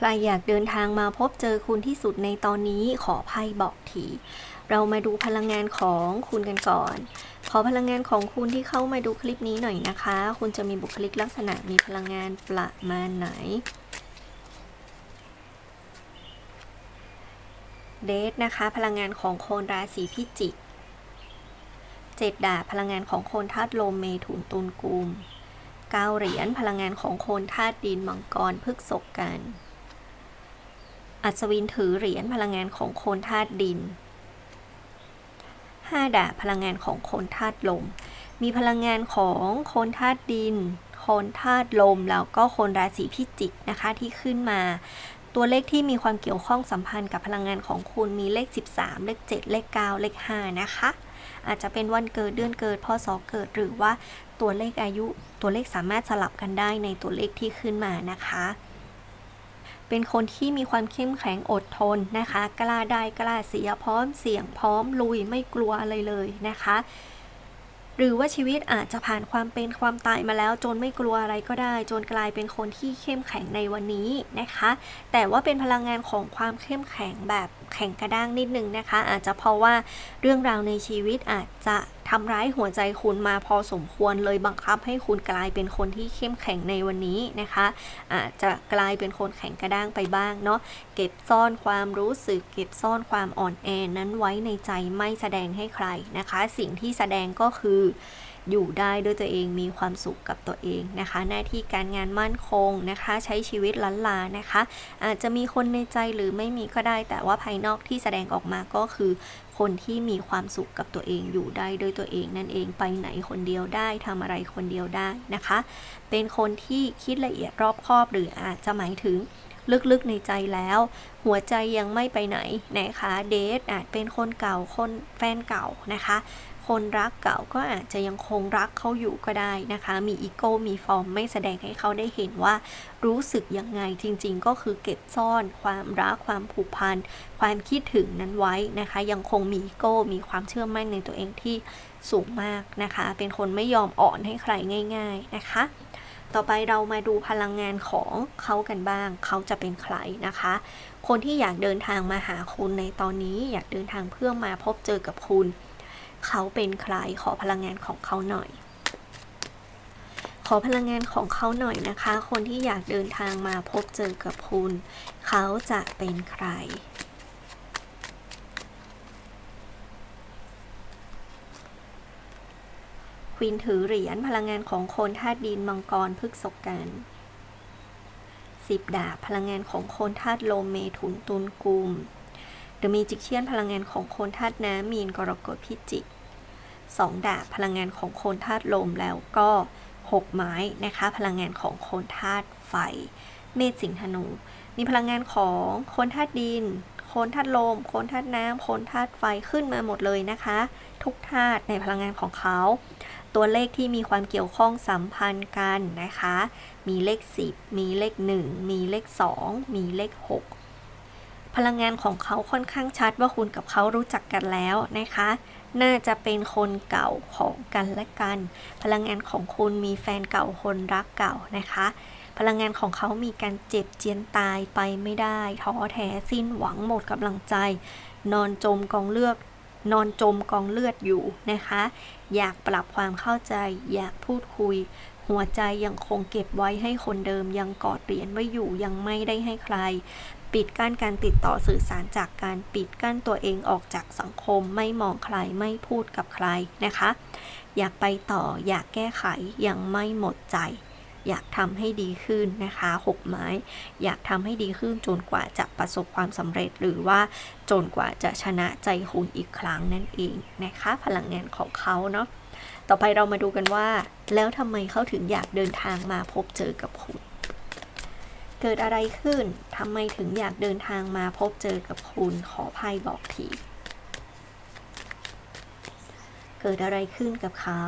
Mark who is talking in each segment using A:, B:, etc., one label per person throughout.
A: ใครอยากเดินทางมาพบเจอคุณที่สุดในตอนนี้ขอไพ่บอกที เรามาดูพลังงานของคุณกันก่อน ขอพลังงานของคุณที่เข้ามาดูคลิปนี้หน่อยนะคะ คุณจะมีบุคลิกลักษณะมีพลังงานประมาณไหนเดทนะคะ พลังงานของโคนราศีพิจิกเจ็ดดาบพลังงานของโคนธาตุลมเมถุนตุลกุมเก้าเหรียญพลังงานของโคนธาตุดินมังกรพฤกษกกัน อัศวินถือเหรียญพลังงานของโคนธาตุดินห้าดาบพลังงานของโคนธาตุลม มีพลังงานของโคนธาตุดิน โคนธาตุลม แล้วก็โคนราศีพิจิกนะคะที่ขึ้นมา ตัวเลขที่มีความเกี่ยวข้องสัมพันธ์กับพลังงานของคุณมีเลข 13 เลข 7 เลข 9 เลข 5 นะคะ อาจจะเป็นวันเกิดเดือนเกิดพศเกิดหรือว่าตัวเลขอายุตัวเลขสามารถสลับกันได้ในตัวเลขที่ขึ้นมานะคะ เป็นคนที่มีความเข้มแข็งอดทนนะคะ กล้าได้กล้าเสียพร้อมเสี่ยงพร้อมลุยไม่กลัวอะไรเลยนะคะ หรือว่าชีวิตอาจจะผ่านความเป็นความตายมาแล้ว จนไม่กลัวอะไรก็ได้ จนกลายเป็นคนที่เข้มแข็งในวันนี้นะคะ แต่ว่าเป็นพลังงานของความเข้มแข็งแบบแข็งกระด้างนิดนึงนะคะ อาจจะเพราะว่าเรื่องราวในชีวิตอาจจะทำร้ายหัวใจคุณมาพอสมควรเลยบังคับให้คุณกลายเป็นคนที่เข้มแข็งในวันนี้นะคะ อาจจะกลายเป็นคนแข็งกระด้างไปบ้างเนาะเก็บซ่อนความรู้สึก เก็บซ่อนความอ่อนแอนั้นไว้ในใจไม่แสดงให้ใครนะคะ สิ่งที่แสดงก็คืออยู่ได้ด้วยตัวเองมีความสุขกับตัวเองนะคะ หน้าที่การงานมั่นคงนะคะ ใช้ชีวิตลันลานะคะ อาจจะมีคนในใจหรือไม่มีก็ได้ แต่ว่าภายนอกที่แสดงออกมาก็คือคนที่มีความสุขกับตัวเองอยู่ได้ด้วยตัวเองนั่นเองไปไหนคนเดียวได้ทำอะไรคนเดียวได้นะคะ เป็นคนที่คิดละเอียดรอบคอบหรืออาจจะหมายถึงลึกๆในใจแล้ว หัวใจยังไม่ไปไหนนะคะเดทอาจเป็นคนเก่าคนแฟนเก่านะคะ คนรักเก่าก็อาจจะยังคงรักเขาอยู่ก็ได้นะคะ มีอีโก้มีฟอร์มไม่แสดงให้เขาได้เห็นว่ารู้สึกยังไงจริงๆ ก็คือเก็บซ่อนความรักความผูกพัน ความคิดถึงนั้นไว้นะคะ ยังคงมีอีโก้มีความเชื่อมั่นในตัวเองที่สูงมากนะคะ เป็นคนไม่ยอมอ่อนให้ใครง่าย ๆนะคะต่อไปเรามาดูพลังงานของเขากันบ้าง เขาจะเป็นใครนะคะ คนที่อยากเดินทางมาหาคุณในตอนนี้ อยากเดินทางเพื่อมาพบเจอกับคุณ เขาเป็นใครขอพลังงานของเขาหน่อย ขอพลังงานของเขาหน่อยนะคะ คนที่อยากเดินทางมาพบเจอกับคุณ เขาจะเป็นใครควีนถือเหรียญพลังงานของโคนธาตุดินมังกรพฤกษกันสิบดาบพลังงานของโคนธาตุลมเมถุนตุลกุม เดอะมีจิกเชียนพลังงานของโคนธาตุน้ำมีนกรกฎพิจิกสองดาบพลังงานของโคนธาตุลมแล้วก็หกไม้นะคะ พลังงานของโคนธาตุไฟ เมษสิงห์ธนู มีพลังงานของโคนธาตุดิน โคนธาตุลม โคนธาตุน้ำโคนธาตุไฟขึ้นมาหมดเลยนะคะ ทุกธาตุในพลังงานของเขา ตัวเลขที่มีความเกี่ยวข้องสัมพันธ์กันนะคะ มีเลข 10 มีเลข 1 มีเลข 2 มีเลข 6 พลังงานของเขาค่อนข้างชัดว่าคุณกับเขารู้จักกันแล้วนะคะ น่าจะเป็นคนเก่าของกันและกัน พลังงานของคุณมีแฟนเก่าคนรักเก่านะคะ พลังงานของเขามีการเจ็บเจียนตายไปไม่ได้ท้อแท้สิ้นหวังหมดกำลังใจ นอนจมกองเลือดนอนจมกองเลือดอยู่นะคะ อยากปรับความเข้าใจ อยากพูดคุย หัวใจยังคงเก็บไว้ให้คนเดิมยังกอดเหรียญไว้อยู่ยังไม่ได้ให้ใคร ปิดกั้นการติดต่อสื่อสารจากการปิดกั้นตัวเองออกจากสังคม ไม่มองใครไม่พูดกับใครนะคะ อยากไปต่ออยากแก้ไขยังไม่หมดใจ อยากทำให้ดีขึ้นนะคะหกไม้ อยากทำให้ดีขึ้นจนกว่าจะประสบความสำเร็จหรือว่าจนกว่าจะชนะใจคุณอีกครั้งนั่นเองนะคะ พลังงานของเขาเนาะต่อไปเรามาดูกันว่า แล้วทำไมเขาถึงอยากเดินทางมาพบเจอกับคุณ เกิดอะไรขึ้นทำไมถึงอยากเดินทางมาพบเจอกับคุณขอไพ่บอกที เกิดอะไรขึ้นกับเขา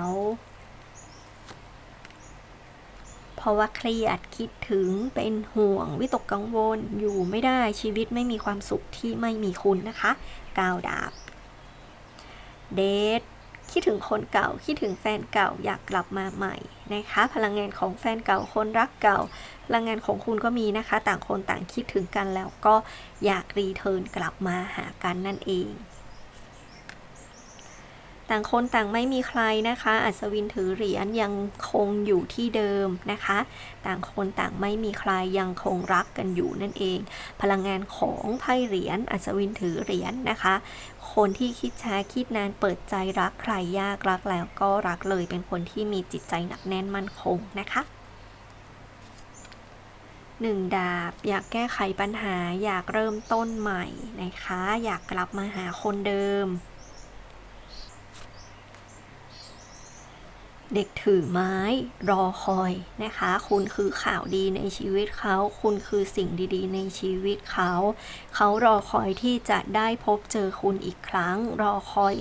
A: เพราะว่าเครียดคิดถึงเป็นห่วง วิตกกังวลอยู่ไม่ได้ชีวิตไม่มีความสุขที่ไม่มีคุณนะคะก้าวดาบ เดท คิดถึงคนเก่า คิดถึงแฟนเก่าอยากกลับมาใหม่นะคะ พลังงานของแฟนเก่าคนรักเก่า พลังงานของคุณก็มีนะคะ ต่างคนต่างคิดถึงกันแล้วก็อยากรีเทิร์นกลับมาหากันนั่นเอง ต่างคนต่างไม่มีใครนะคะ อัศวินถือเหรียญยังคงอยู่ที่เดิมนะคะ ต่างคนต่างไม่มีใครยังคงรักกันอยู่นั่นเอง พลังงานของไพ่เหรียญอัศวินถือเหรียญนะคะ คนที่คิดช้าคิดนานเปิดใจรักใครยากรักแล้วก็รักเลยเป็นคนที่มีจิตใจหนักแน่นมั่นคงนะคะหนึ่งดาบอยากแก้ไขปัญหาอยากเริ่มต้นใหม่นะคะ อยากกลับมาหาคนเดิม เด็กถือไม้รอคอยนะคะ คุณคือข่าวดีในชีวิตเขา คุณคือสิ่งดีๆ ในชีวิตเขา เขารอคอยที่จะได้พบเจอคุณอีกครั้ง รอคอย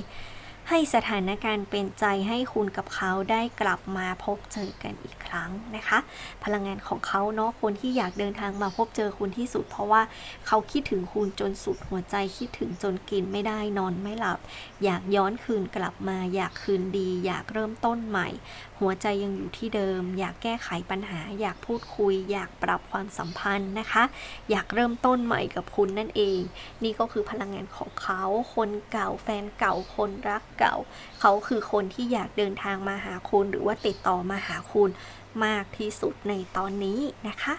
A: ให้สถานการณ์เป็นใจให้คุณกับเขาได้กลับมาพบเจอกันอีกครั้งนะคะ พลังงานของเขาเนาะคนที่อยากเดินทางมาพบเจอคุณที่สุด เพราะว่าเขาคิดถึงคุณจนสุดหัวใจคิดถึงจนกินไม่ได้นอนไม่หลับ อยากย้อนคืนกลับมา อยากคืนดี อยากเริ่มต้นใหม่ หัวใจยังอยู่ที่เดิม อยากแก้ไขปัญหา อยากพูดคุย อยากปรับความสัมพันธ์นะคะ อยากเริ่มต้นใหม่กับคุณนั่นเอง นี่ก็คือพลังงานของเขา คนเก่าแฟนเก่าคนรักเก่า เขาคือคนที่อยากเดินทางมาหาคุณ หรือว่าติดต่อมาหาคุณมากที่สุดในตอนนี้นะคะ